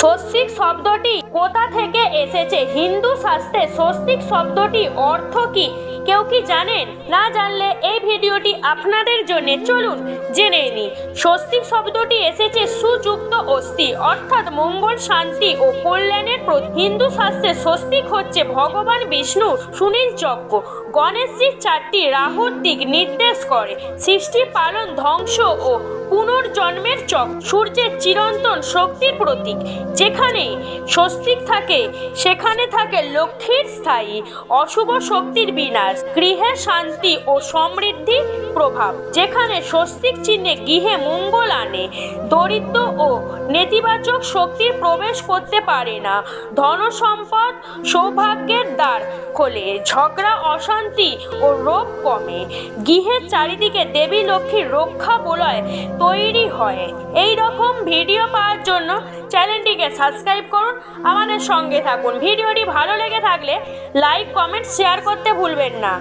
স্বস্তিক শব্দটি কোথা থেকে এসেছে? হিন্দু শাস্ত্রে স্বস্তিক শব্দটি অর্থ কি? কেউ কি জানেন? না জানলে এই ভিডিওটি আপনাদের জন্য চলুন জেনে নি স্বস্তিক শব্দটি এসেছে সুযুক্ত অস্থি, অর্থাৎ মঙ্গল, শান্তি ও কল্যাণের হিন্দু শাস্ত্রে স্বস্তিক হচ্ছে ভগবান, বিষ্ণু, সুনীল চক্র। গণেশজির চারটি রাহুর দিক নির্দেশ করে। সৃষ্টি, পালন, ধ্বংস ও পুনর্জন্মের চক সূর্যের চিরন্তন শক্তির প্রতীক। যেখানে স্বস্তিক থাকে, সেখানে থাকে লক্ষ্মীর স্থায়ী, অশুভ শক্তির বিনাশ। গৃহে শান্তি ও সমৃদ্ধি প্রভাব। যেখানে স্বস্তিক চিহ্নে গৃহে মঙ্গল আনে, দরিদ্র ও নেতিবাচক শক্তির প্রবেশ করতে পারে না। ধন সম্পদ সৌভাগ্যের দ্বার খোলে, ঝগড়া, অশান্তি ও রোগ কমে। গৃহের চারিদিকে দেবী লক্ষ্মীর রক্ষা বলয় তৈরি হয়। এই রকম ভিডিও পাওয়ার জন্য চ্যানেলটিকে সাবস্ক্রাইব করুন। আমাদের সঙ্গে থাকুন। ভিডিওটি ভালো লেগে থাকলে লাইক, কমেন্ট, শেয়ার করতে ভুলবেন না।